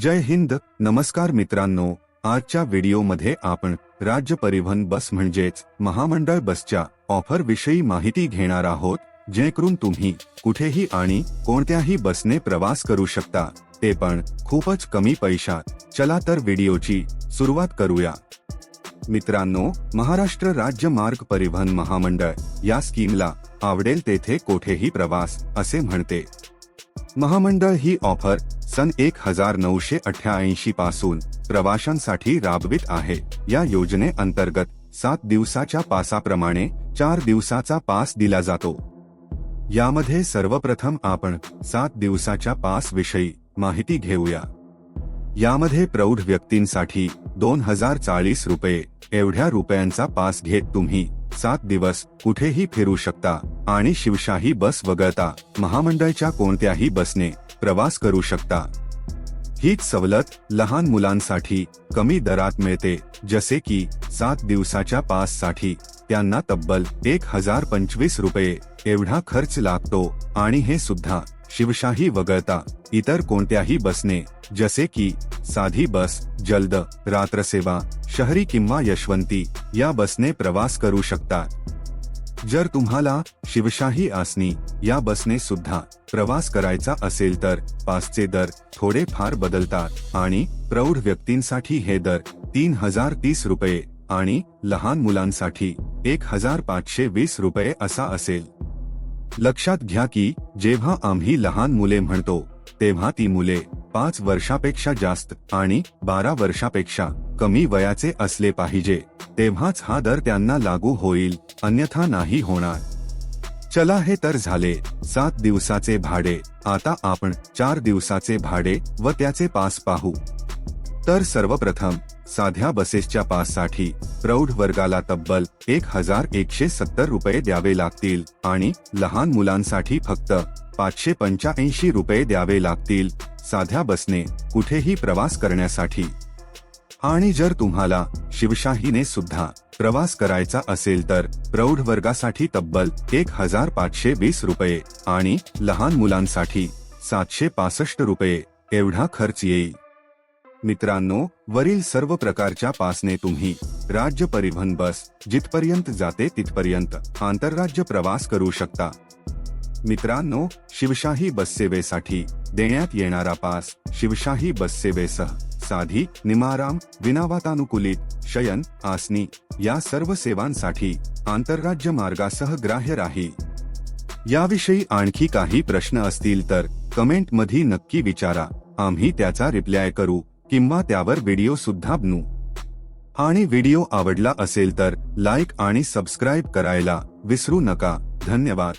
जय हिंद. नमस्कार मित्रांनो. आजच्या व्हिडिओमध्ये आपण राज्य परिवहन बस म्हणजेच महामंडळ बसच्या ऑफर विषयी माहिती घेणार आहोत जेणेकरून तुम्ही कुठेही आणि कोणत्याही बसने प्रवास करू शकता. ते पण खूपच कमी पैशात. चला तर व्हिडिओची सुरुवात करूया. मित्रांनो महाराष्ट्र राज्य मार्ग परिवहन महामंडळ या स्कीमला आवडेल तेथे कोठेही प्रवास असे म्हणते. महामंडळ ही ऑफर सन एक हजार नऊशे अठ्याऐंशी पासून प्रवाशांसाठी राबवित आहे. या योजनेअंतर्गत सात दिवसाच्या पासाप्रमाणे चार दिवसाचा पास दिला जातो. यामध्ये सर्वप्रथम आपण सात दिवसाच्या पास विषयी माहिती घेऊया. यामध्ये प्रौढ व्यक्तींसाठी दोन हजार चाळीस रुपये एवढ्या रुपयांचा पास घेत तुम्ही सात दिवस कुठेही फिरू शकता आणि शिवशाही बस वगळता महामंडळच्या कोणत्याही बसने प्रवास करू शकता. हीच सवलत लहान मुलांसाठी कमी दरात मिळते, जसे की सात दिवसाच्या पाससाठी त्यांना तब्बल एक हज़ार पंचवीस रुपये एवढा खर्च लागतो आणि हे सुद्धा शिवशाही वगळता इतर कोणत्याही बसने, जसे की साधी बस, जलद रात्रसेवा शहरी किंवा यशवंती या बसने प्रवास करू शकता जर तुम्हाला शिवशाही आसनी या बसने सुद्धा प्रवास करायचा असेल तर पासचे दर थोडे फार बदलतात आणि प्रौढ व्यक्तींसाठी हे दर तीन हजार तीस रुपये आणि लहान मुलांसाठी एक हजार पाचशे वीस रुपये असा असेल. लक्षात घ्या की जेव्हा आम्ही लहान मुले म्हणतो तेव्हा ती मुले पाच वर्षापेक्षा जास्त आणि बारा वर्षापेक्षा कमी वयाचे असले पाहिजे तेव्हाच हा दर त्यांना लागू होईल अन्यथा नाही होणार. चला हे तर झाले सात दिवसाचे भाडे आता आपण चार दिवसाचे भाडे व त्याचे पास पाहू. तर सर्वप्रथम साध्या बसेसच्या पाससाठी प्रौढ वर्गाला तब्बल एक हजार एकशे सत्तर रुपये द्यावे लागतील आणि लहान मुलांसाठी फक्त पाचशे पंच्याऐंशी रुपये द्यावे लागतील साध्या बसने कुठेही प्रवास करण्यासाठी. आणि जर तुम्हाला शिवशाहीने सुद्धा प्रवास करायचा असेल तर प्रौढ वर्गासाठी तब्बल एक हजार पाचशे वीस रुपये आणि लहान मुलांसाठी सातशे पासष्ट रुपये एवढा खर्च येईल. मित्रांनो वरील सर्व प्रकारच्या पासने तुम्ही राज्य परिवहन बस जिथपर्यंत जाते तिथपर्यंत आंतरराज्य प्रवास करू शकता. मित्रांनो शिवशाही बससेवेसाठी देण्यात येणारा पास शिवशाही बससेवेसह साधी निमाराम विनावातानुकूलित शयन आसनी या सर्व सेवांसाठी आंतरराज्य मार्गासह ग्राह्य राहील याविषयी आणखी काही प्रश्न असतील तर कमेंटमध्ये नक्की विचारा. आम्ही त्याचा रिप्लाय करू किंवा त्यावर व्हिडिओ सुद्धा बनू. आणि व्हिडिओ आवडला असेल तर लाईक आणि सबस्क्राईब करायला विसरू नका. धन्यवाद.